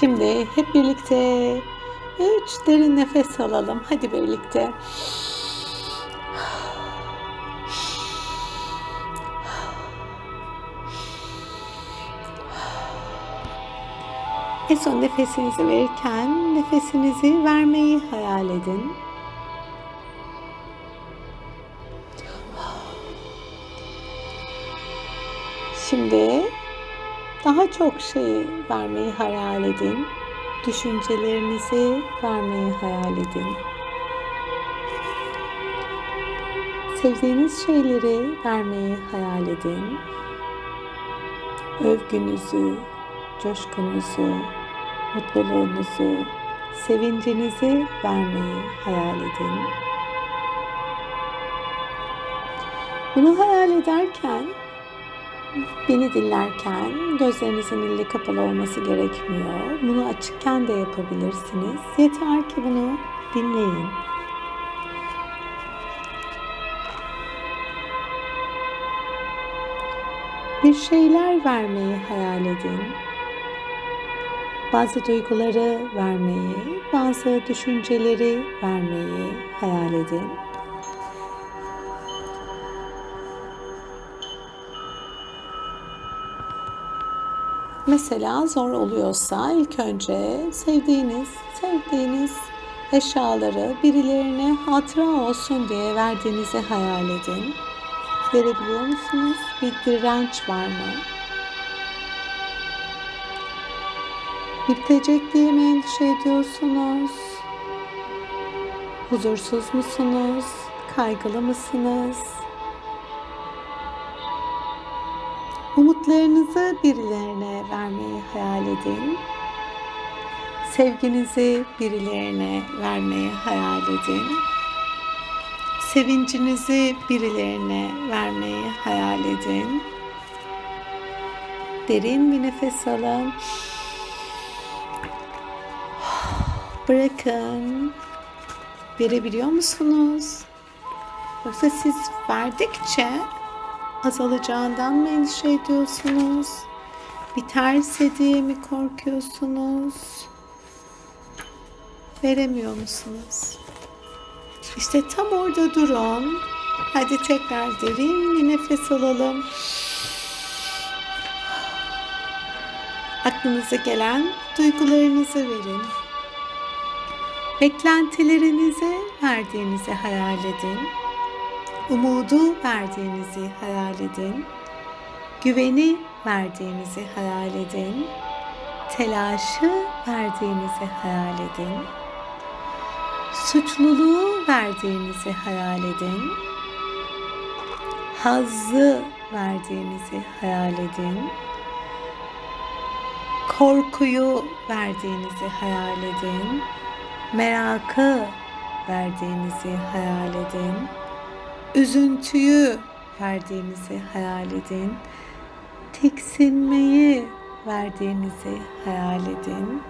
Şimdi hep birlikte üç derin nefes alalım. Hadi birlikte. En son nefesinizi verirken nefesinizi vermeyi hayal edin. Şimdi daha çok şey vermeyi hayal edin. Düşüncelerinizi vermeyi hayal edin. Sevdiğiniz şeyleri vermeyi hayal edin. Övgünüzü, coşkunuzu, mutluluğunuzu, sevincinizi vermeyi hayal edin. Bunu hayal ederken Beni dinlerken gözlerinizin ille kapalı olması gerekmiyor. Bunu açıkken de yapabilirsiniz. Yeter ki bunu dinleyin. Bir şeyler vermeyi hayal edin. Bazı duyguları vermeyi, bazı düşünceleri vermeyi hayal edin. Mesela zor oluyorsa ilk önce sevdiğiniz, sevdiğiniz eşyaları birilerine hatıra olsun diye verdiğinizi hayal edin. Verebiliyor musunuz? Bir direnç var mı? Bitecek diye mi endişe ediyorsunuz? Huzursuz musunuz? Kaygılı mısınız? Umutlarınızı birilerine vermeyi hayal edin. Sevginizi birilerine vermeyi hayal edin. Sevincinizi birilerine vermeyi hayal edin. Derin bir nefes alın. Bırakın. Verebiliyor musunuz? Yoksa siz verdikçe azalacağından mı endişe ediyorsunuz? Biterse diye mi korkuyorsunuz? Veremiyor musunuz? İşte tam orada durun. Hadi tekrar derin bir nefes alalım. Aklınıza gelen duygularınızı verin. Beklentilerinizi verdiğinizi hayal edin. Umudu verdiğinizi hayal edin. Güveni verdiğinizi hayal edin. Telaşı verdiğinizi hayal edin. Suçluluğu verdiğinizi hayal edin. Hazzı verdiğinizi hayal edin. Korkuyu verdiğinizi hayal edin. Merakı verdiğinizi hayal edin üzüntüyü verdiğinizi hayal edin. Tiksinmeyi verdiğinizi hayal edin.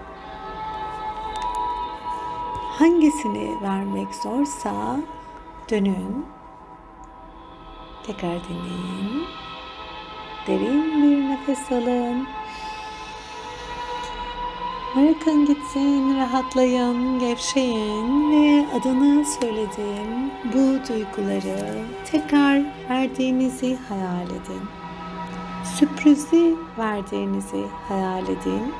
Hangisini vermek zorsa dönün. Tekrar dinleyin. Derin bir nefes alın. Bırakın gitsin, rahatlayın, gevşeyin ve adını söylediğim bu duyguları tekrar verdiğinizi hayal edin. Sürprizi verdiğinizi hayal edin.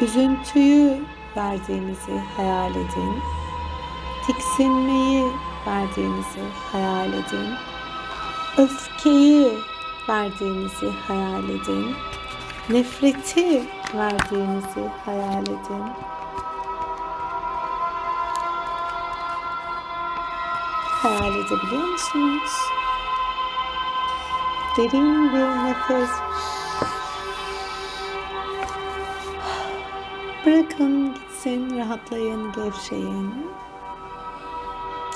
Üzüntüyü verdiğinizi hayal edin. Tiksinmeyi verdiğinizi hayal edin. Öfkeyi verdiğinizi hayal edin. Nefreti verdiğinizi hayal edin. Hayal edebiliyor musunuz? Derin bir nefes. Bırakın gitsin, rahatlayın, gevşeyin.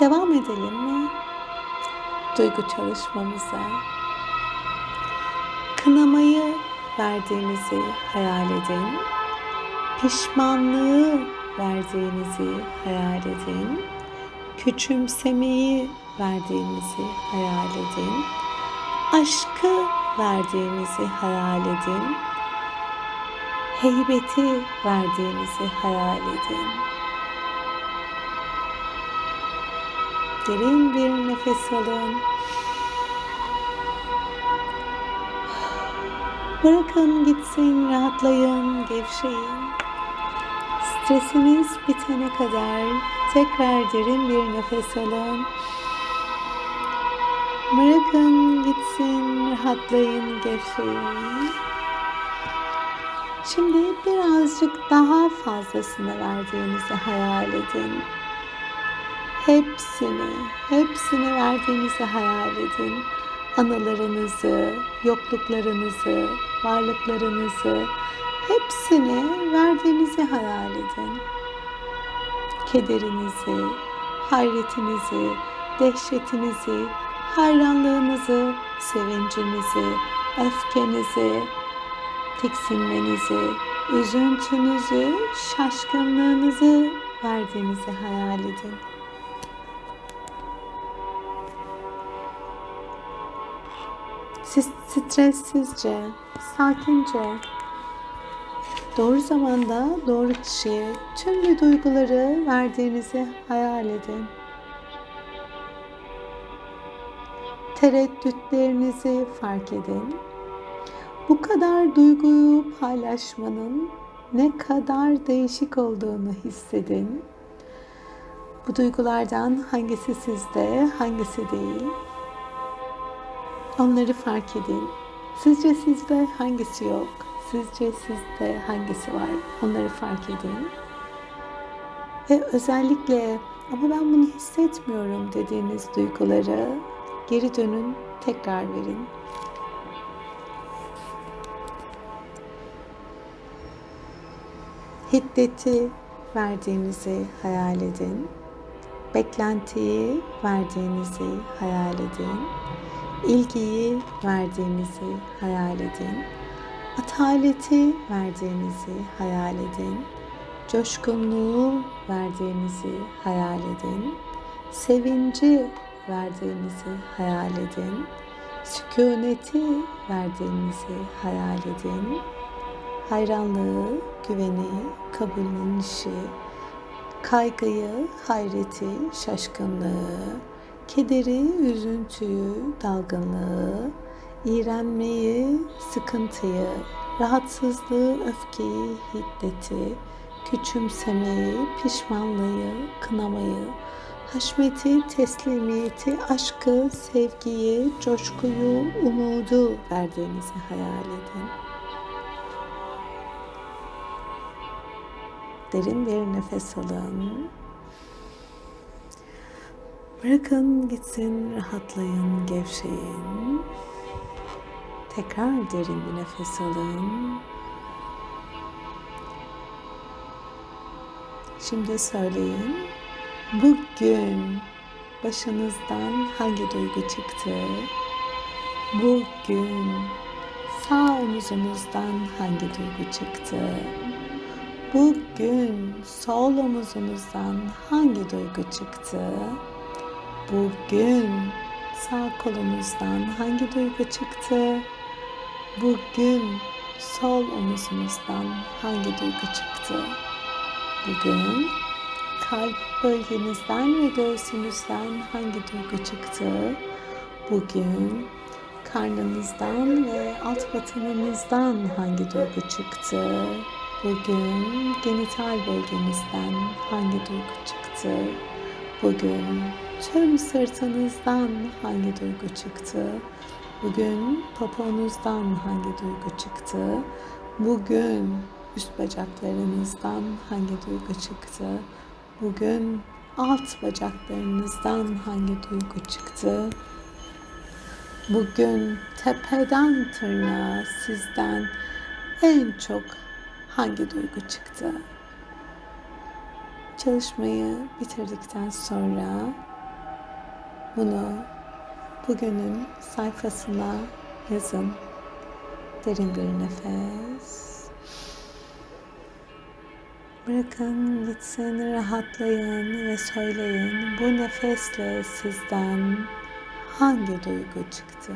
Devam edelim mi? Duygu çalışmamıza. Kınamayı verdiğinizi hayal edin. Pişmanlığı verdiğinizi hayal edin. Küçümsemeyi verdiğinizi hayal edin. Aşkı verdiğinizi hayal edin. heybeti verdiğinizi hayal edin. Derin bir nefes alın. Bırakın gitsin, rahatlayın, gevşeyin. Stresiniz bitene kadar tekrar derin bir nefes alın. Bırakın gitsin, rahatlayın, gevşeyin. Şimdi birazcık daha fazlasını verdiğinizi hayal edin. Hepsini, hepsini verdiğinizi hayal edin. Anılarınızı, yokluklarınızı, varlıklarınızı, hepsini verdiğinizi hayal edin. Kederinizi, hayretinizi, dehşetinizi, hayranlığınızı, sevincinizi, öfkenizi, tiksinmenizi, üzüntünüzü, şaşkınlığınızı verdiğinizi hayal edin. Siz stressizce, sakince, doğru zamanda doğru kişiye tüm duyguları verdiğinizi hayal edin. Tereddütlerinizi fark edin. Bu kadar duyguyu paylaşmanın ne kadar değişik olduğunu hissedin. Bu duygulardan hangisi sizde, hangisi değil? Onları fark edin. Sizce sizde hangisi yok? Sizce sizde hangisi var? Onları fark edin. Ve özellikle ama ben bunu hissetmiyorum dediğiniz duyguları geri dönün, tekrar verin. Hiddeti verdiğinizi hayal edin. Beklentiyi verdiğinizi hayal edin. İlgiyi verdiğinizi hayal edin. Ataleti verdiğinizi hayal edin. Coşkunluğu verdiğinizi hayal edin. Sevinci verdiğinizi hayal edin. Sükuneti verdiğinizi hayal edin. Hayranlığı, güveni, kabullenişi, kaygıyı, hayreti, şaşkınlığı, kederi, üzüntüyü, dalgınlığı, iğrenmeyi, sıkıntıyı, rahatsızlığı, öfkeyi, hiddeti, küçümsemeyi, pişmanlığı, kınamayı, haşmeti, teslimiyeti, aşkı, sevgiyi, coşkuyu, umudu verdiğinizi hayal edin. Derin bir nefes alın. Bırakın gitsin, rahatlayın, gevşeyin. Tekrar derin bir nefes alın. Şimdi söyleyin. Bugün başınızdan hangi duygu çıktı? Bugün sağ omuzunuzdan hangi duygu çıktı? Bugün sol omuzunuzdan hangi duygu çıktı? Bugün sağ kolunuzdan hangi duygu çıktı? Bugün sol omuzunuzdan hangi duygu çıktı? Bugün kalp bölgenizden ve göğsünüzden hangi duygu çıktı? Bugün karnınızdan ve alt batınınızdan hangi duygu çıktı? Bugün genital bölgenizden hangi duygu çıktı? Bugün tüm sırtınızdan hangi duygu çıktı? Bugün poponuzdan hangi duygu çıktı? Bugün üst bacaklarınızdan hangi duygu çıktı? Bugün alt bacaklarınızdan hangi duygu çıktı? Bugün tepeden tırnağa sizden en çok hangi duygu çıktı? Çalışmayı bitirdikten sonra bunu bugünün sayfasına yazın. Derin bir nefes. Bırakın gitsin, rahatlayın ve söyleyin. Bu nefesle sizden hangi duygu çıktı?